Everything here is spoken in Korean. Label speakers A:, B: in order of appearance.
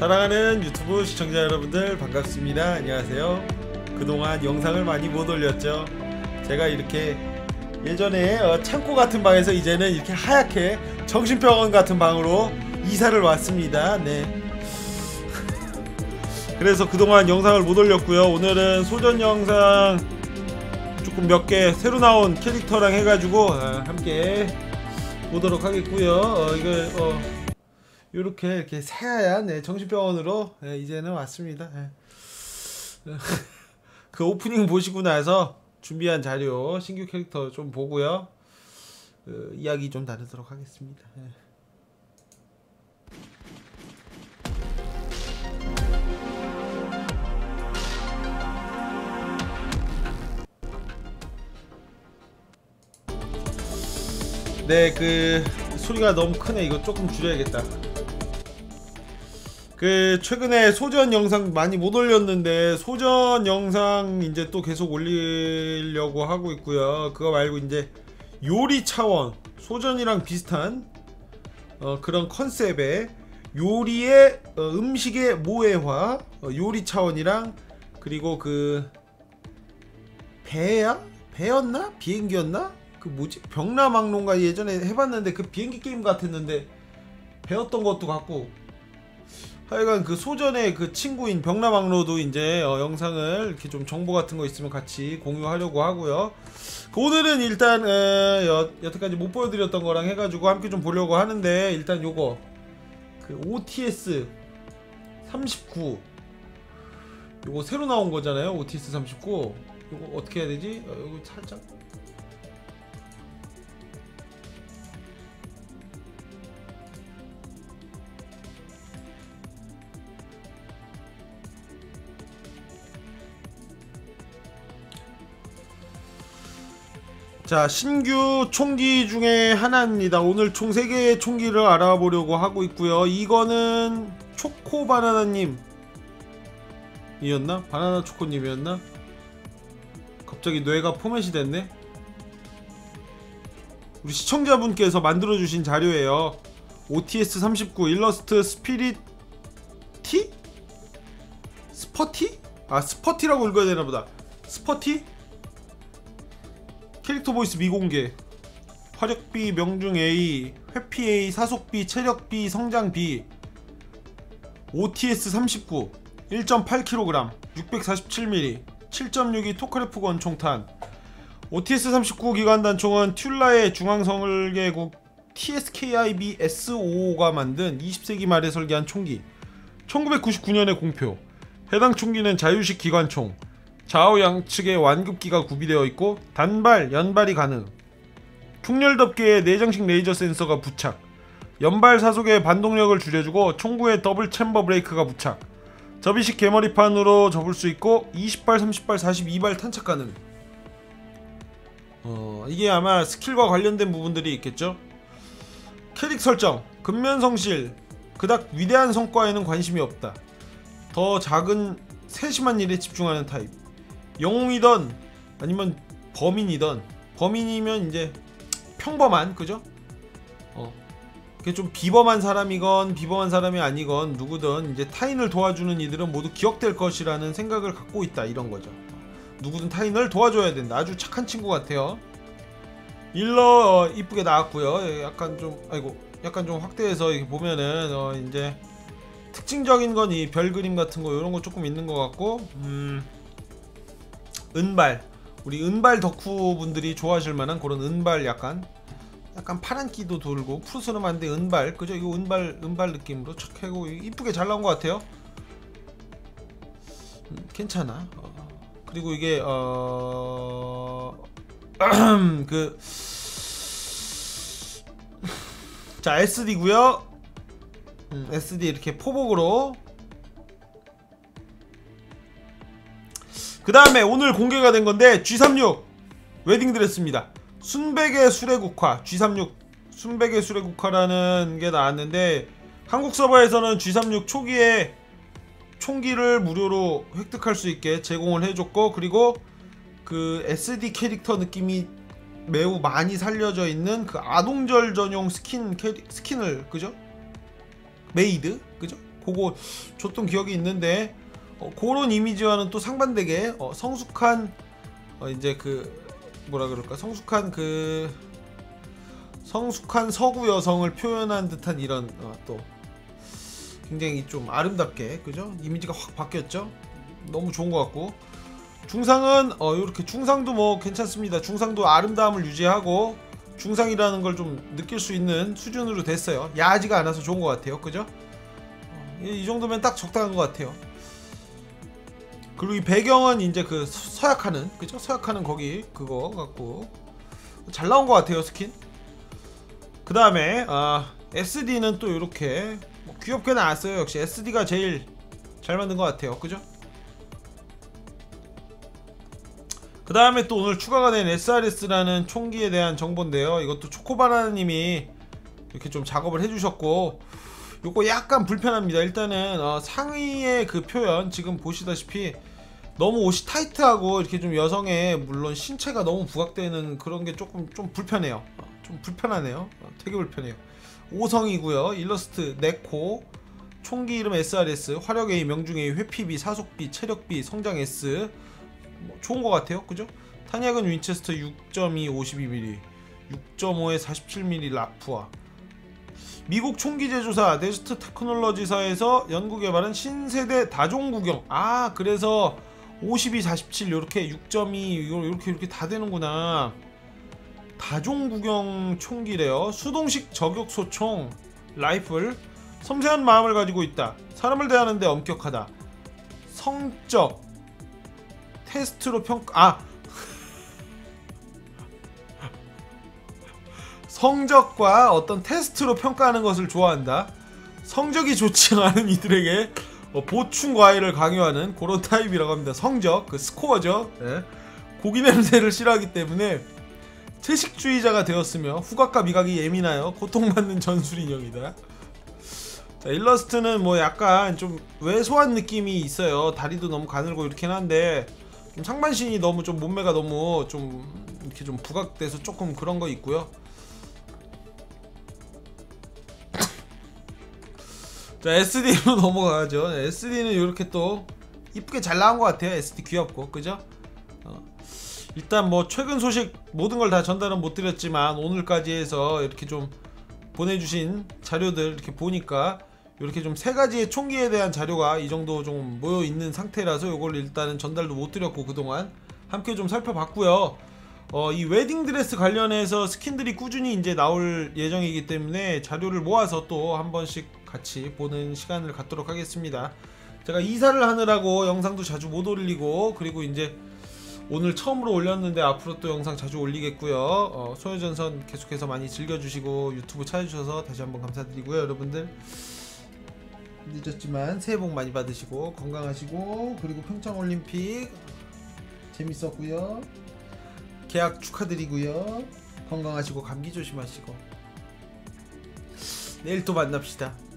A: 사랑하는 유튜브 시청자 여러분들 반갑습니다. 안녕하세요. 그동안 영상을 많이 못 올렸죠. 제가 이렇게 예전에 어, 창고 같은 방에서 이제는 이렇게 하얗게 정신병원 같은 방으로 이사를 왔습니다. 네. 그래서 그동안 영상을 못 올렸고요. 오늘은 소전 영상 조금 몇 개 새로 나온 캐릭터랑 해가지고 어, 함께 보도록 하겠고요. 어, 이거 어, 이렇게 이렇게 새하얀 네, 정신병원으로 네, 이제는 왔습니다. 네. 그 오프닝 보시고 나서 준비한 자료 신규 캐릭터 좀 보고요. 그, 이야기 좀 나누도록 하겠습니다. 네. 네, 그 소리가 너무 크네. 이거 조금 줄여야겠다. 그 최근에 소전 영상 많이 못 올렸는데 소전 영상 이제 또 계속 올리려고 하고 있고요. 그거 말고 이제 요리 차원 소전이랑 비슷한 어, 그런 컨셉의 요리의 어, 음식의 모해화 어, 요리 차원이랑 그리고 그 배야? 배였나? 비행기였나? 그 뭐지? 병라망론가 예전에 해봤는데 그 비행기 게임 같았는데 배웠던 것도 같고 하여간 그 소전의 그 친구인 병라망로도 이제 어, 영상을 이렇게 좀 정보 같은 거 있으면 같이 공유하려고 하고요. 그 오늘은 일단 에, 여, 여태까지 못 보여드렸던 거랑 해가지고 함께 좀 보려고 하는데 일단 요거 그 OTS 39 요거 새로 나온 거잖아요. OTS 39 요거 어떻게 해야 되지? 어, 요거 살짝 자 신규 총기 중에 하나입니다 오늘 총 3개의 총기를 알아보려고 하고 있고요 이거는 초코바나나님 이었나? 바나나 초코님이었나? 갑자기 뇌가 포맷이 됐네 우리 시청자분께서 만들어주신 자료예요 OTS 39 일러스트 스피릿 티? 스퍼티? 아 스퍼티라고 읽어야 되나보다 스퍼티? 캐릭터 보이스 미공개. 화력 B, 명중 A, 회피 A, 사속 B, 체력 B, 성장 B. OTS 39 1.8kg 647mm 7.62 토크레프 권총탄. OTS 39 기관 단총은 튤라의 중앙설계국 TSKIB S55가 만든 20세기 말에 설계한 총기. 1999년에 공표. 해당 총기는 자유식 기관총 좌우 양측에 완급기가 구비되어 있고 단발, 연발이 가능. 충렬덮개에 내장식 레이저 센서가 부착. 연발 사속의 반동력을 줄여주고 총구에 더블 챔버 브레이크가 부착. 접이식 개머리판으로 접을 수 있고 20발, 30발, 42발 탄착 가능. 어, 이게 아마 스킬과 관련된 부분들이 있겠죠. 캐릭 설정, 근면 성실, 그닥 위대한 성과에는 관심이 없다. 더 작은 세심한 일에 집중하는 타입. 영웅이던 아니면 범인이던 범인이면 이제 평범한 그죠? 어. 그게 좀 비범한 사람이건 비범한 사람이 아니건 누구든 이제 타인을 도와주는 이들은 모두 기억될 것이라는 생각을 갖고 있다 이런 거죠. 누구든 타인을 도와줘야 된다. 아주 착한 친구 같아요. 일러 어, 이쁘게 나왔고요. 예, 약간 좀 아이고 약간 좀 확대해서 보면은 어, 이제 특징적인 건 이 별 그림 같은 거 이런 거 조금 있는 것 같고 음. 은발. 우리 은발 덕후 분들이 좋아하실 만한 그런 은발 약간 약간 파란 끼도 돌고 푸르스름한데 은발. 그죠? 이거 은발 은발 느낌으로 척 해고 이쁘게 잘 나온 것 같아요. 음, 괜찮아. 어, 그리고 이게 어... 그... 자 SD고요. 음, SD 이렇게 포복으로 그 다음에 오늘 공개가 된 건데 G36 웨딩드레스입니다. 순백의 수레국화 G36 순백의 수레국화라는 게 나왔는데 한국 서버에서는 G36 초기에 총기를 무료로 획득할 수 있게 제공을 해줬고 그리고 그 SD 캐릭터 느낌이 매우 많이 살려져 있는 그 아동절 전용 스킨 캐리, 스킨을 그죠? 메이드 그죠? 그거 줬던 기억이 있는데 어, 그런 이미지와는 또 상반되게 어, 성숙한 어, 이제 그 뭐라 그럴까? 성숙한 그 성숙한 서구 여성을 표현한 듯한 이런 어, 또 굉장히 좀 아름답게 그죠? 이미지가 확 바뀌었죠? 너무 좋은 것 같고. 중상은 어 이렇게 중상도 뭐 괜찮습니다. 중상도 아름다움을 유지하고 중상이라는 걸 좀 느낄 수 있는 수준으로 됐어요. 야하지가 않아서 좋은 것 같아요. 그죠? 어, 이, 이 정도면 딱 적당한 것 같아요 그리고 이 배경은 이제 그 서- 서약하는 그죠? 서약하는 거기 그거 갖고 잘 나온 것 같아요 스킨. 그 다음에 아 SD는 또 이렇게 뭐 귀엽게 나왔어요. 역시 SD가 제일 잘 만든 것 같아요. 그죠? 그 다음에 또 오늘 추가가 된 SRS라는 총기에 대한 정보인데요. 이것도 초코바나님이 이렇게 좀 작업을 해주셨고 요거 약간 불편합니다. 일단은 어, 상의의 그 표현 지금 보시다시피 너무 옷이 타이트하고 이렇게 좀 여성의 물론 신체가 너무 부각되는 그런 게 조금 좀 불편해요. 어, 좀 불편하네요. 어, 되게 불편해요. 5성이고요. 일러스트 네코 총기 이름 SRS 화력 A 명중 A 회피 B 사속 B 체력 B 성장 S. 뭐 좋은 것 같아요. 그죠? 탄약은 윈체스터 6.2 52mm 6.5에 47mm 라프와 미국 총기 제조사 네스트 테크놀로지사에서 연구 개발한 신세대 다종구경. 아 그래서 52, 47 이렇게 6.2 이렇게 이렇게 다 되는구나. 다종구경 총기래요. 수동식 저격소총 라이플. 섬세한 마음을 가지고 있다. 사람을 대하는데 엄격하다. 성적 테스트로 평가 아! 성적과 어떤 테스트로 평가하는 것을 좋아한다. 성적이 좋지 않은 이들에게 어, 보충 과외를 강요하는 그런 타입이라고 합니다. 성적, 그 스코어죠. 예. 고기 냄새를 싫어하기 때문에 채식주의자가 되었으며 후각과 미각이 예민하여 고통받는 전술 인형이다. 자, 일러스트는 뭐 약간 좀 왜소한 느낌이 있어요. 다리도 너무 가늘고 이렇긴 한데 좀 상반신이 너무 좀 몸매가 너무 좀 이렇게 좀 부각돼서 조금 그런 거 있고요. 자 SD로 넘어가죠. SD는 이렇게 또 이쁘게 잘 나온 것 같아요. SD 귀엽고 그죠? 어. 일단 뭐 최근 소식 모든 걸 다 전달은 못 드렸지만 오늘까지 해서 이렇게 좀 보내주신 자료들 이렇게 보니까 이렇게 좀 세 가지의 총기에 대한 자료가 이 정도 좀 모여 있는 상태라서 이걸 일단은 전달도 못 드렸고 그동안 함께 좀 살펴봤고요. 어, 이 웨딩 드레스 관련해서 스킨들이 꾸준히 이제 나올 예정이기 때문에 자료를 모아서 또 한 번씩 같이 보는 시간을 갖도록 하겠습니다. 제가 이사를 하느라고 영상도 자주 못 올리고 그리고 이제 오늘 처음으로 올렸는데 앞으로 또 영상 자주 올리겠고요. 어, 소녀전선 계속해서 많이 즐겨주시고 유튜브 찾아주셔서 다시 한번 감사드리고요, 여러분들. 늦었지만 새해 복 많이 받으시고 건강하시고 그리고 평창 올림픽 재밌었고요. 계약 축하드리고요. 건강하시고 감기 조심하시고 내일 또 만납시다.